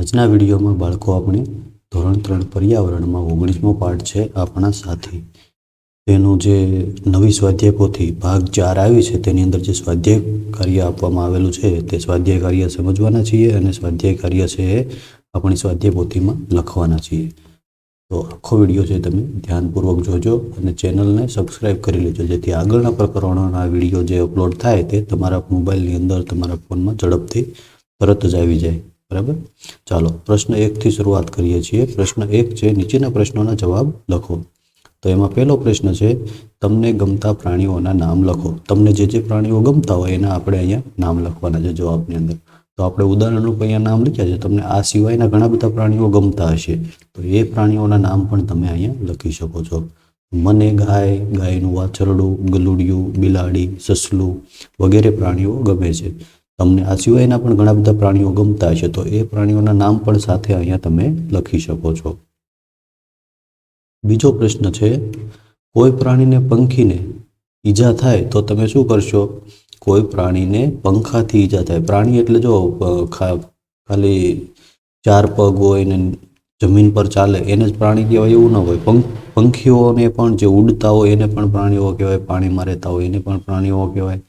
આજના વિડીયોમાં બાળકો આપણે ધોરણ ત્રણ પર્યાવરણમાં ઓગણીસમો પાઠ છે આપણા સાથી. તેનું જે નવી સ્વાધ્યાય પોથી ભાગ ચાર આવી છે, તેની અંદર જે સ્વાધ્યાય કાર્ય આપવામાં આવેલું છે, તે સ્વાધ્યાય કાર્ય સમજવાના છીએ અને સ્વાધ્યાય કાર્ય છે એ આપણી સ્વાધ્યાય પોથીમાં લખવાના છીએ. તો આખો વીડિયો છે તમે ધ્યાનપૂર્વક જોજો અને ચેનલને સબસ્ક્રાઈબ કરી લેજો, જેથી આગળના પ્રકરણોના વીડિયો જે અપલોડ થાય તે તમારા મોબાઈલની અંદર તમારા ફોનમાં ઝડપથી તરત જ આવી જાય. બરાબર? ચાલો, પ્રશ્ન એકથી શરૂઆત કરીએ છીએ. પ્રશ્ન એક છે, નીચેના પ્રશ્નોના જવાબ લખો. તો એમાં પહેલો પ્રશ્ન છે, તમને ગમતા પ્રાણીઓના નામ લખો. તમને જે જે પ્રાણીઓ ગમતા હોય એના આપણે અહીંયા નામ લખવાના છે જવાબની અંદર. તો આપણે ઉદાહરણ રૂપે અહીંયા નામ લખ્યા છે, તમને આ સિવાયના ઘણા બધા પ્રાણીઓ ગમતા હશે. તો એ પ્રાણીઓના નામ પણ તમે અહીંયા લખી શકો છો. મને ગાય, ગાયનું વાછરડું, ગલુડિયું, બિલાડી, સસલું વગેરે પ્રાણીઓ ગમે છે. તમને આ સિવાયના પણ ઘણા બધા પ્રાણીઓ ગમતા હશે, તો એ પ્રાણીઓના નામ પણ સાથે અહીંયા તમે લખી શકો છો. બીજો પ્રશ્ન છે, કોઈ પ્રાણીને પંખીને ઈજા થાય તો તમે શું કરશો? કોઈ પ્રાણીને પંખાથી ઈજા થાય. પ્રાણી એટલે જો ખાલી ચાર પગ હોય ને જમીન પર ચાલે, એને જ પ્રાણી કહેવાય એવું ન હોય. પંખ, પંખીઓને પણ જે ઉડતા હોય એને પણ પ્રાણીઓ કહેવાય, પાણીમાં રહેતા હોય એને પણ પ્રાણીઓ કહેવાય.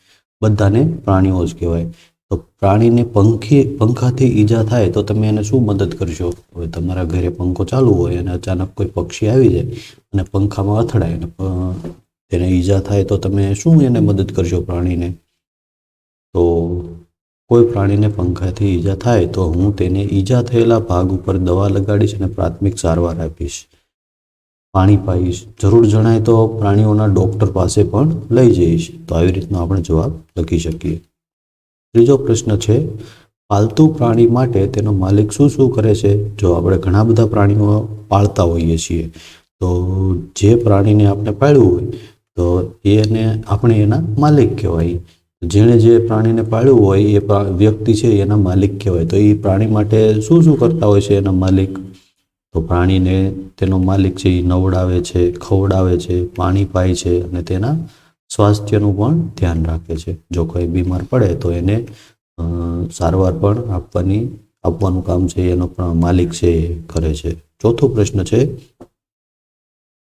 બધાને પ્રાણીઓ જ કહેવાય. તો પ્રાણીને પંખી, પંખાથી ઈજા થાય તો તમે એને શું મદદ કરશો? હવે તમારા ઘરે પંખો ચાલુ હોય અને અચાનક કોઈ પક્ષી આવી જાય અને પંખામાં અથડાય અને તેને ઈજા થાય તો તમે શું એને મદદ કરશો પ્રાણીને? તો કોઈ પ્રાણીને પંખાથી ઈજા થાય તો હું તેને ઈજા થયેલા ભાગ ઉપર દવા લગાડીશ અને પ્રાથમિક સારવાર આપીશ. પાણી પાઈશ. જરૂર જણાય તો પ્રાણીઓના ડૉક્ટર પાસે પણ લઈ જઈશ. તો આવી રીતનો આપણે જવાબ લખી શકીએ. ત્રીજો પ્રશ્ન છે, પાલતુ પ્રાણી માટે તેનો માલિક શું શું કરે છે? જો આપણે ઘણા બધા પ્રાણીઓ પાળતા હોઈએ છીએ, તો જે પ્રાણીને આપણે પાળ્યું હોય, તો એને આપણે એના માલિક કહેવાય. જેણે જે પ્રાણીને પાળ્યું હોય, એ વ્યક્તિ છે એના માલિક કહેવાય. તો એ પ્રાણી માટે શું શું કરતા હોય છે એના માલિક? તો પ્રાણીને તેનો માલિક છે એ નવડાવે છે, ખવડાવે છે, પાણી પાય છે અને તેના સ્વાસ્થ્યનું પણ ધ્યાન રાખે છે. જો કોઈ બીમાર પડે તો એને સારવાર પણ આપવાની, આપવાનું કામ છે, એનો પણ માલિક છે, એ કરે છે. ચોથો પ્રશ્ન છે,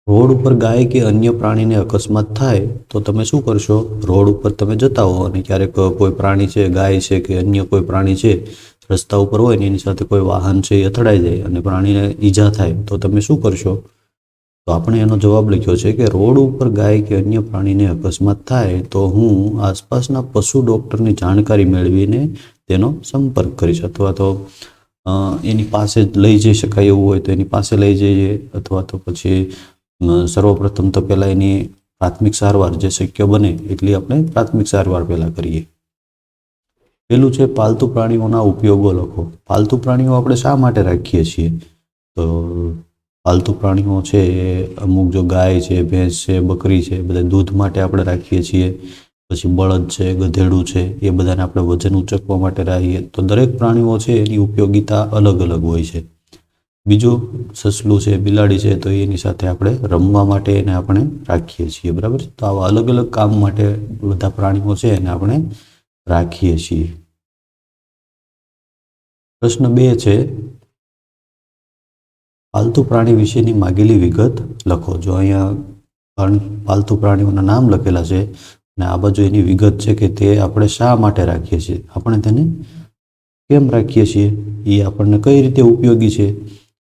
રોડ ઉપર ગાય કે અન્ય પ્રાણીને અકસ્માત થાય તો તમે શું કરશો? રોડ ઉપર તમે જતા હો અને ક્યારેક કોઈ પ્રાણી છે, ગાય છે કે અન્ય કોઈ પ્રાણી છે, રસ્તા ઉપર હોય ને એની સાથે કોઈ વાહન છે એ અથડાઈ જાય અને પ્રાણીને ઈજા થાય તો તમે શું કરશો? તો આપણે એનો જવાબ લખ્યો છે કે રોડ ઉપર ગાય કે અન્ય પ્રાણીને અકસ્માત થાય તો હું આસપાસના પશુ ડૉક્ટરની જાણકારી મેળવીને તેનો સંપર્ક કરીશ. અથવા તો એની પાસે જ લઈ જઈ શકાય એવું હોય તો એની પાસે લઈ જઈએ. અથવા તો પછી સર્વપ્રથમ તો પહેલાં એની પ્રાથમિક સારવાર જે શક્ય બને એટલી આપણે પ્રાથમિક સારવાર પહેલાં કરીએ. પેલું છે પાલતુ પ્રાણીઓના ઉપયોગો લખો. પાલતુ પ્રાણીઓ આપણે શા માટે રાખીએ છીએ? તો પાલતુ પ્રાણીઓ છે એ અમુક જો ગાય છે, ભેંસ છે, બકરી છે, બધા દૂધ માટે આપણે રાખીએ છીએ, પછી બળદ છે, ગધેડું છે, એ બધાને આપણે વજન ઉચકવા માટે રાખીએ. તો દરેક પ્રાણીઓ છે, એની ઉપયોગીતા અલગ અલગ હોય છે. બીજું સસલું છે, બિલાડી છે, તો એની સાથે આપણે રમવા માટે એને આપણે રાખીએ છીએ, બરાબર તો આવા અલગ અલગ કામ માટે બધા પ્રાણીઓ છે, એને આપણે રાખીએ છીએ. પ્રશ્ન બે છે પાલતુ પ્રાણી વિશેની માગેલી વિગત લખો. જો અહીંયા પાલતુ પ્રાણીઓના નામ લખેલા છે અને આ બાજુ એની વિગત છે કે તે આપણે શા માટે રાખીએ છીએ, આપણે તેને કેમ રાખીએ છીએ, એ આપણને કઈ રીતે ઉપયોગી છે,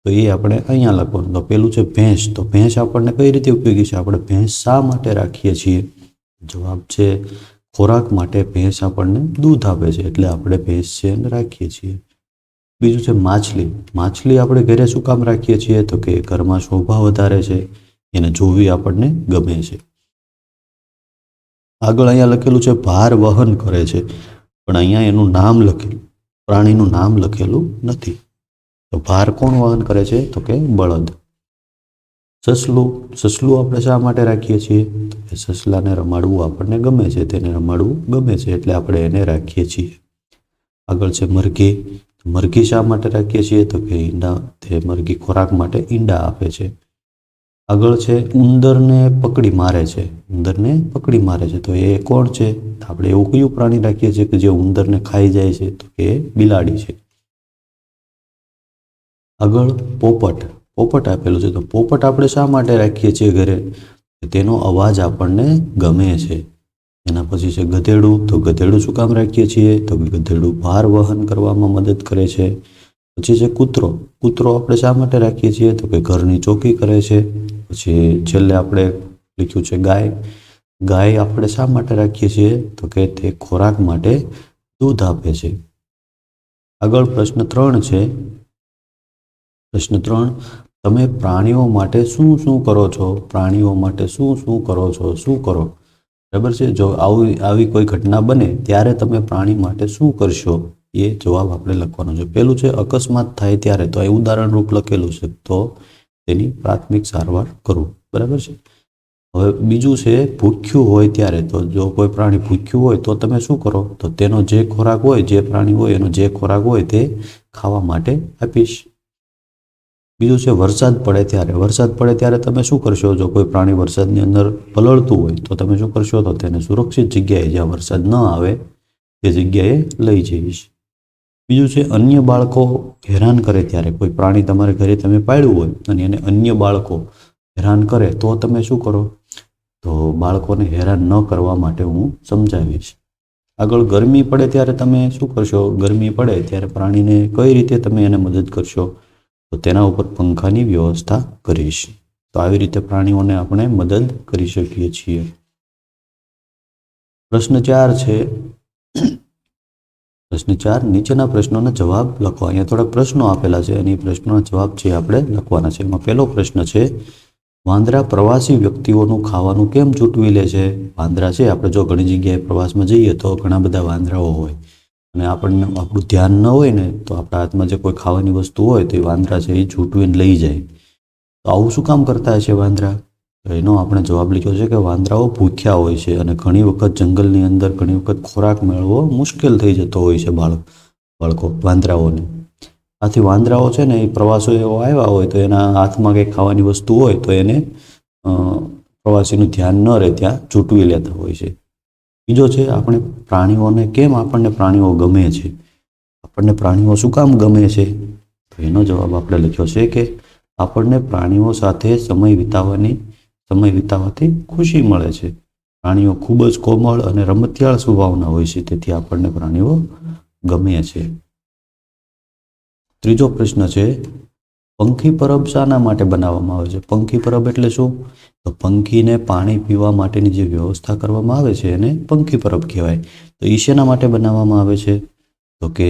તો એ આપણે અહીંયા લખવાનું તો પેલું છે ભેંસ. તો ભેંસ આપણને કઈ રીતે ઉપયોગી છે? આપણે ભેંસ શા માટે રાખીએ છીએ? જવાબ છે, ખોરાક માટે ભેંસ આપણને દૂધ આપે છે, એટલે આપણે ભેંસ છે રાખીએ છીએ. બીજું છે માછલી. માછલી આપણે ઘરે શું કામ રાખીએ છીએ? તો કે ઘરમાં શોભા વધારે છે, એને જોવી આપણને ગમે છે. આગળ અહીંયા લખેલું છે, ભાર વહન કરે છે. પણ અહીંયા એનું નામ લખેલું, પ્રાણીનું નામ લખેલું નથી. તો ભાર કોણ વહન કરે છે? તો કે બળદ. સસલું. સસલું આપણે શા માટે રાખીએ છીએ? તો કે સસલાને રમાડવું આપણને ગમે છે, તેને રમાડવું ગમે છે, એટલે આપણે એને રાખીએ છીએ. આગળ છે, મરઘી. મરઘી શા માટે રાખીએ છીએ? તો કે ઈંડા, તે મરઘી ખોરાક માટે ઈંડા આપે છે. આગળ છે, ઉંદરને પકડી મારે છે. ઉંદરને પકડી મારે છે. તો એ કોણ છે? આપણે એવું કયું પ્રાણી રાખીએ છીએ કે જે ઉંદરને ખાઈ જાય છે? તો કે બિલાડી છે. આગળ પોપટ. પોપટ આપેલું છે. તો પોપટ આપણે શા માટે રાખીએ છીએ ઘરે? તેનો અવાજ આપણને ગમે છે. એના પછી છે ગધેડું. તો ગધેડું શું કામ રાખીએ છીએ? તો ગધેડું ભાર વહન કરવામાં મદદ કરે છે. પછી છે કૂતરો. કૂતરો આપણે શા માટે રાખીએ છીએ? તો કે ઘરની ચોકી કરે છે. પછી છેલ્લે આપણે લખ્યું છે ગાય. ગાય આપણે શા માટે રાખીએ છીએ? તો કે તે ખોરાક માટે દૂધ આપે છે. આગળ પ્રશ્ન ત્રણ છે. પ્રશ્ન ત્રણ, તમે પ્રાણીઓ માટે શું શું કરો છો? પ્રાણીઓ માટે શું શું કરો છો? શું કરો? બરાબર છે? જો આવી આવી કોઈ ઘટના બને, ત્યારે તમે પ્રાણી માટે શું કરશો? એ જવાબ આપણે લખવાનો છે. પહેલું છે, અકસ્માત થાય ત્યારે. તો એ ઉદાહરણરૂપ લખેલું છે. તો તેની પ્રાથમિક સારવાર કરવું બરાબર છે? હવે બીજું છે, ભૂખ્યું હોય ત્યારે. તો જો કોઈ પ્રાણી ભૂખ્યું હોય, તો તમે શું કરો? તો તેનો જે ખોરાક હોય, જે પ્રાણી હોય, એનો જે ખોરાક હોય, તે ખાવા માટે આપીશ. બીજું છે વરસાદ પડે ત્યારે. વરસાદ પડે ત્યારે તમે શું કરશો? જો કોઈ પ્રાણી વરસાદની અંદર પલળતું હોય, તો તમે શું કરશો? તો તેને સુરક્ષિત જગ્યાએ જ્યાં વરસાદ ન આવે તે જગ્યાએ લઈ જઈશ. બીજું છે અન્ય બાળકો હેરાન કરે ત્યારે. કોઈ પ્રાણી તમારે ઘરે તમે પાળ્યું હોય અને એને અન્ય બાળકો હેરાન કરે, તો તમે શું કરો? તો બાળકોને હેરાન ન કરવા માટે હું સમજાવીશ. આગળ ગરમી પડે ત્યારે તમે શું કરશો? ગરમી પડે ત્યારે પ્રાણીને કઈ રીતે તમે એને મદદ કરશો? તો તેના ઉપર પંખાની વ્યવસ્થા કરીશ. તો આવી રીતે પ્રાણીઓને આપણે મદદ કરી શકીએ છીએ. પ્રશ્ન ચાર છે. પ્રશ્ન ચાર, નીચેના પ્રશ્નોના જવાબ લખો. અહીંયા થોડાક પ્રશ્નો આપેલા છે અને એ પ્રશ્નોના જવાબ છે આપણે લખવાના છે. એમાં પહેલો પ્રશ્ન છે, વાંદરા પ્રવાસી વ્યક્તિઓનું ખાવાનું કેમ ચૂંટવી લે છે? વાંદરા છે. આપણે જો ઘણી જગ્યાએ પ્રવાસમાં જઈએ તો ઘણા બધા વાંદરાઓ હોય. અને આપણને આપણું ધ્યાન ન હોય ને, તો આપણા હાથમાં જે કોઈ ખાવાની વસ્તુ હોય, તો એ વાંદરા છે એ છૂટવીને લઈ જાય. તો આવું શું કામ કરતા હશે વાંદરા? તો એનો આપણે જવાબ લીધો છે કે વાંદરાઓ ભૂખ્યા હોય છે અને ઘણી વખત જંગલની અંદર ઘણી વખત ખોરાક મેળવવો મુશ્કેલ થઈ જતો હોય છે બાળક, બાળકો, વાંદરાઓને. આથી વાંદરાઓ છે ને, એ પ્રવાસો એવો આવ્યા હોય તો એના હાથમાં કંઈક ખાવાની વસ્તુ હોય તો એને પ્રવાસીનું ધ્યાન ન રહે, ત્યાં ચૂંટવી લેતા હોય છે. બીજો છે, આપણે પ્રાણીઓને કેમ આપણને પ્રાણીઓ ગમે છે? આપણને પ્રાણીઓ શું કામ ગમે છે? તો એનો જવાબ આપણે લખ્યો છે કે આપણને પ્રાણીઓ સાથે સમય વિતાવવાની, સમય વિતાવવાથી ખુશી મળે છે. પ્રાણીઓ ખૂબ જ કોમળ અને રમતિયાળ સ્વભાવના હોય છે, તેથી આપણને પ્રાણીઓ ગમે છે. ત્રીજો પ્રશ્ન છે પંખી પરબ શાના માટે બનાવવામાં આવે છે? પંખી પરબ એટલે શું? તો પંખીને પાણી પીવા માટેની જે વ્યવસ્થા કરવામાં આવે છે એને પંખી પરબ કહેવાય. તો એ શેના માટે બનાવવામાં આવે છે? તો કે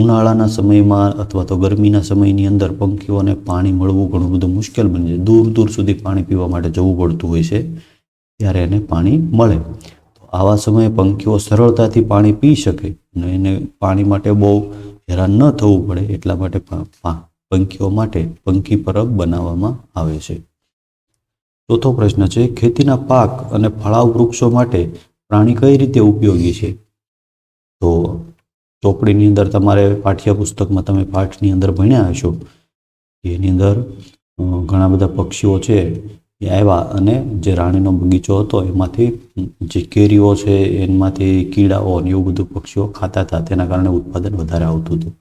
ઉનાળાના સમયમાં અથવા તો ગરમીના સમયની અંદર પંખીઓને પાણી મળવું ઘણું બધું મુશ્કેલ બની જાય. દૂર દૂર સુધી પાણી પીવા માટે જવું પડતું હોય છે, ત્યારે એને પાણી મળે. તો આવા સમયે પંખીઓ સરળતાથી પાણી પી શકે અને એને પાણી માટે બહુ હેરાન ન થવું પડે એટલા માટે પંખીઓ માટે પંખી પરબ બનાવવામાં આવે છે. ચોથો પ્રશ્ન છે, ખેતીના પાક અને ફળાવ વૃક્ષો માટે પ્રાણી કઈ રીતે ઉપયોગી છે? તો ચોપડીની અંદર તમારે પાઠ્યપુસ્તકમાં તમે પાઠની અંદર ભણ્યા હશો. એની અંદર ઘણા બધા પક્ષીઓ છે એ આવ્યા અને જે રાણીનો બગીચો હતો એમાંથી જે કેરીઓ છે, એમાંથી કીડાઓ ને એવું બધું પક્ષીઓ ખાતા હતા. તેના કારણે ઉત્પાદન વધારે આવતું હતું.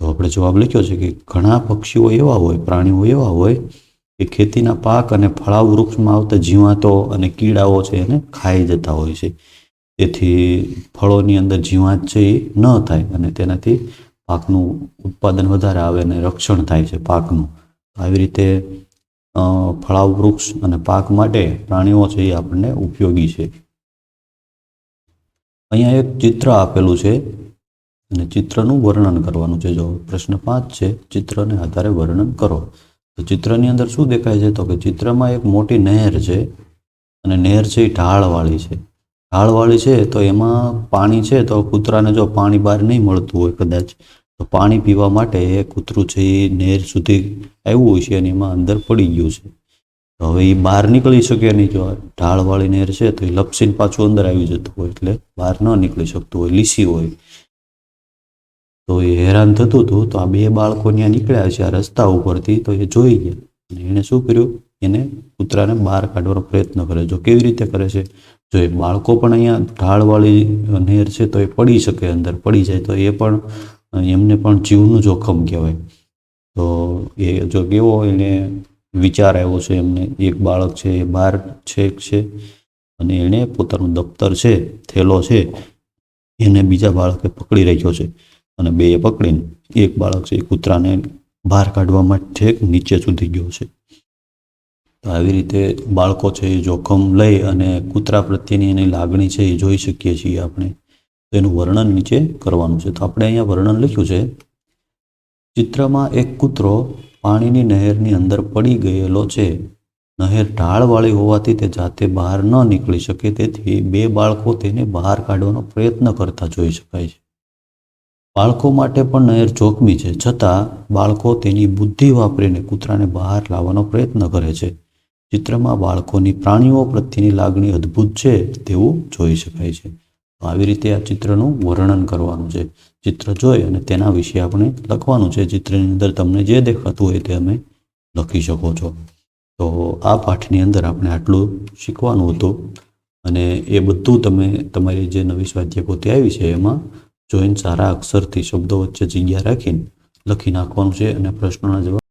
તો આપણે જવાબ લખ્યો છે કે ઘણા પક્ષીઓ એવા હોય, પ્રાણીઓ એવા હોય કે ખેતીના પાક અને ફળાવ વૃક્ષમાં આવતા જીવાતો અને કીડાઓ છે એને ખાઈ જતા હોય છે. તેથી ફળોની અંદર જીવાત છે એ ન થાય અને તેનાથી પાકનું ઉત્પાદન વધારે આવે અને રક્ષણ થાય છે પાકનું. આવી રીતે ફળાવ વૃક્ષ અને પાક માટે પ્રાણીઓ છે એ આપણને ઉપયોગી છે. અહીંયા એક ચિત્ર આપેલું છે અને ચિત્રનું વર્ણન કરવાનું છે. જો પ્રશ્ન પાંચ છે, ચિત્રને આધારે વર્ણન કરો. તો ચિત્રની અંદર શું દેખાય છે? તો કે ચિત્રમાં એક મોટી નહેર છે અને નહેર છે એ ઢાળવાળી છે. ઢાળવાળી છે તો એમાં પાણી છે તો કૂતરાને જો પાણી બહાર નહીં મળતું હોય કદાચ, તો પાણી પીવા માટે એ કૂતરું છે એ નહેર સુધી આવ્યું હોય છે અને એમાં અંદર પડી ગયું છે. તો હવે એ બહાર નીકળી શકે નહીં. જો ઢાળવાળી નહેર છે તો એ લપસીને પાછું અંદર આવી જતું હોય એટલે બહાર ન નીકળી શકતું હોય, લીસી હોય. તો એ હેરાન થતું હતું. તો આ બે બાળકો ત્યાં નીકળ્યા છે આ રસ્તા ઉપરથી. તો એ જોઈ ગયા. અને એણે શું કર્યું? એને કૂતરાને બહાર કાઢવાનો પ્રયત્ન કરે જો કેવી રીતે કરે છે? જો એ બાળકો પણ અહીંયા ઢાળવાળી નહેર છે તો એ પડી શકે અંદર, પડી જાય. તો એ પણ, એમને પણ જીવનું જોખમ કહેવાય. તો એ જો કેવો એને વિચાર આવ્યો છે એમને. એક બાળક છે, એ બહાર છેક છે. અને એણે પોતાનું દફતર છે, થેલો છે, એને બીજા બાળકે પકડી રાખ્યો છે. અને બેએ પકડીને એક બાળક છે એ કૂતરાને બહાર કાઢવા માટે નીચે સુધી ગયો છે. તો આવી રીતે બાળકો છે એ જોખમ લઈ અને કૂતરા પ્રત્યેની એની લાગણી છે એ જોઈ શકીએ છીએ આપણે. તો એનું વર્ણન નીચે કરવાનું છે. તો આપણે અહીંયા વર્ણન લખ્યું છે. ચિત્રમાં એક કૂતરો પાણીની નહેરની અંદર પડી ગયેલો છે. નહેર ઢાળવાળી હોવાથી તે જાતે બહાર ન નીકળી શકે. તેથી બે બાળકો તેને બહાર કાઢવાનો પ્રયત્ન કરતા જોઈ શકાય છે. બાળકો માટે પણ નહેર જોખમી છે. છતાં, બાળકો તેની બુદ્ધિ વાપરીને કૂતરાને બહાર લાવવાનો પ્રયત્ન કરે છે. ચિત્રમાં બાળકોની પ્રાણીઓ પ્રત્યેની લાગણી અદ્ભુત છે તેવું જોઈ શકાય છે. આવી રીતે આ ચિત્રનું વર્ણન કરવાનું છે. ચિત્ર જોઈ અને તેના વિશે આપણે લખવાનું છે. ચિત્રની અંદર તમને જે દેખાતું હોય તે તમે લખી શકો છો. તો આ પાઠની અંદર આપણે આટલું શીખવાનું હતું. અને એ બધું તમે તમારી જે નવી સ્વાધ્યાય પોતે આવી છે એમાં જોઈને સારા અક્ષરથી શબ્દો વચ્ચે જગ્યા રાખીને લખી નાખવાનું છે અને પ્રશ્નોના જવાબ